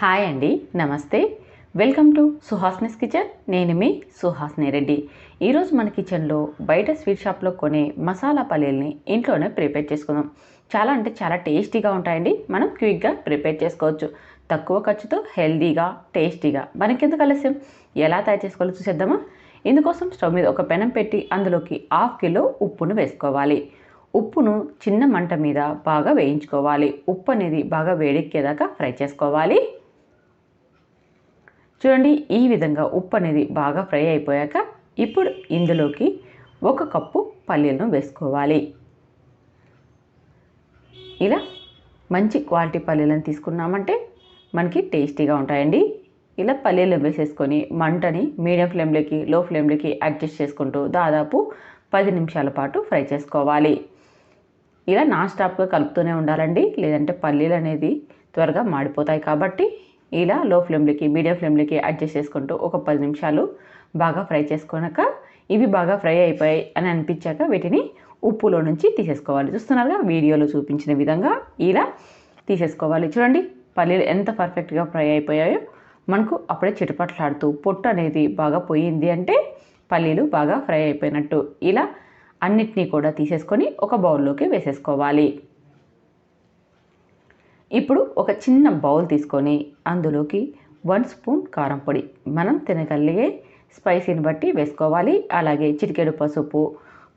Hi అండి నమస్తే. Welcome to Suhasini's kitchen. నేను మీ సుహాస్ని రెడ్డి. ఈరోజు మన కిచెన్లో బయట స్వీట్ షాప్లో కొనే మసాలా పల్లీల్ని ఇంట్లోనే ప్రిపేర్ చేసుకుందాం. చాలా అంటే చాలా టేస్టీగా ఉంటాయండి. మనం క్విక్గా ప్రిపేర్ చేసుకోవచ్చు. తక్కువ ఖర్చుతో హెల్దీగా టేస్టీగా. మనకెందుకు ఆలస్యం? ఎలా తయారు చేసుకోవాలో చూసేద్దామా? ఇందుకోసం స్టవ్ మీద ఒక పెనం పెట్టి అందులోకి హాఫ్ కిలో ఉప్పును వేసుకోవాలి. ఉప్పును చిన్న మంట మీద బాగా వేయించుకోవాలి. ఉప్పు అనేది బాగా వేడెక్కేదాకా ఫ్రై చేసుకోవాలి. చూడండి ఈ విధంగా ఉప్పు అనేది బాగా ఫ్రై అయిపోయాక ఇప్పుడు ఇందులోకి ఒక కప్పు పల్లీలను వేసుకోవాలి. ఇలా మంచి క్వాలిటీ పల్లీలను తీసుకున్నామంటే మనకి టేస్టీగా ఉంటాయండి. ఇలా పల్లీలు వేసేసుకొని మంటని మీడియం ఫ్లేమ్లోకి లో ఫ్లేమ్లోకి అడ్జస్ట్ చేసుకుంటూ దాదాపు పది నిమిషాల పాటు ఫ్రై చేసుకోవాలి. ఇలా నాన్ స్టాప్గా కలుపుతూనే ఉండాలండి. లేదంటే పల్లీలు అనేది త్వరగా మాడిపోతాయి కాబట్టి ఇలా లో ఫ్లేమ్లోకి మీడియం ఫ్లేమ్లోకి అడ్జస్ట్ చేసుకుంటూ ఒక పది నిమిషాలు బాగా ఫ్రై చేసుకున్నాక ఇవి బాగా ఫ్రై అయిపోయాయి అని అనిపించాక వీటిని ఉప్పులో నుంచి తీసేసుకోవాలి. చూస్తున్నారుగా వీడియోలో చూపించిన విధంగా ఇలా తీసేసుకోవాలి. చూడండి పల్లీలు ఎంత పర్ఫెక్ట్గా ఫ్రై అయిపోయాయో. మనకు అప్పుడే చిటపట్లాడుతూ పొట్టు అనేది బాగా పోయింది అంటే పల్లీలు బాగా ఫ్రై అయిపోయినట్టు. ఇలా అన్నిటినీ కూడా తీసేసుకొని ఒక బౌల్లోకి వేసేసుకోవాలి. ఇప్పుడు ఒక చిన్న బౌల్ తీసుకొని అందులోకి వన్ స్పూన్ కారం పొడి. మనం తినగలిగే స్పైసీని బట్టి వేసుకోవాలి. అలాగే చిటికెడు పసుపు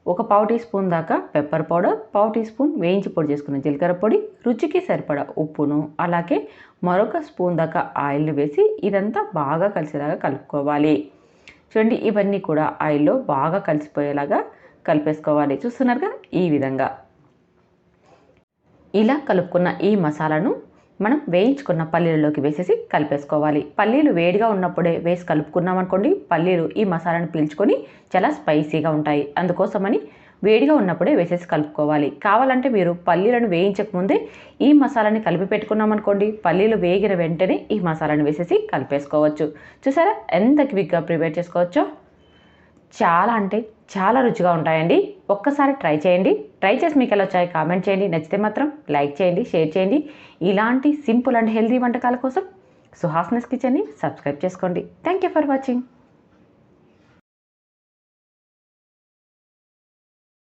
ఒక పావు టీ స్పూన్ దాకా పెప్పర్ పౌడర్ పావు టీ స్పూన్ వేయించి పొడి చేసుకున్న జీలకర్ర పొడి రుచికి సరిపడా ఉప్పును అలాగే మరొక స్పూన్ దాకా ఆయిల్ని వేసి ఇదంతా బాగా కలిసేలాగా కలుపుకోవాలి. చూడండి ఇవన్నీ కూడా ఆయిల్లో బాగా కలిసిపోయేలాగా కలిపేసుకోవాలి. చూస్తున్నారుగా ఈ విధంగా. ఇలా కలుపుకున్న ఈ మసాలాను మనం వేయించుకున్న పల్లీలలోకి వేసేసి కలిపేసుకోవాలి. పల్లీలు వేడిగా ఉన్నప్పుడే వేసి కలుపుకున్నాం అనుకోండి పల్లీలు ఈ మసాలాను పీల్చుకొని చాలా స్పైసీగా ఉంటాయి. అందుకోసమని వేడిగా ఉన్నప్పుడే వేసేసి కలుపుకోవాలి. కావాలంటే మీరు పల్లీలను వేయించకముందే ఈ మసాలాని కలిపి పెట్టుకున్నామనుకోండి పల్లీలు వేగిన వెంటనే ఈ మసాలాను వేసేసి కలిపేసుకోవచ్చు. చూసారా? ఎంత క్విక్గా ప్రిపేర్ చేసుకోవచ్చో? చాలా అంటే చాలా రుచిగా ఉంటాయండి. ఒక్కసారి ట్రై చేయండి. ట్రై చేసి మీకు ఎలా వచ్చాయి కామెంట్ చేయండి. నచ్చితే మాత్రం లైక్ చేయండి షేర్ చేయండి. ఇలాంటి సింపుల్ అండ్ హెల్తీ వంటకాల కోసం సుహాస్నెస్ కిచెన్ని సబ్స్క్రైబ్ చేసుకోండి. Thank you for watching.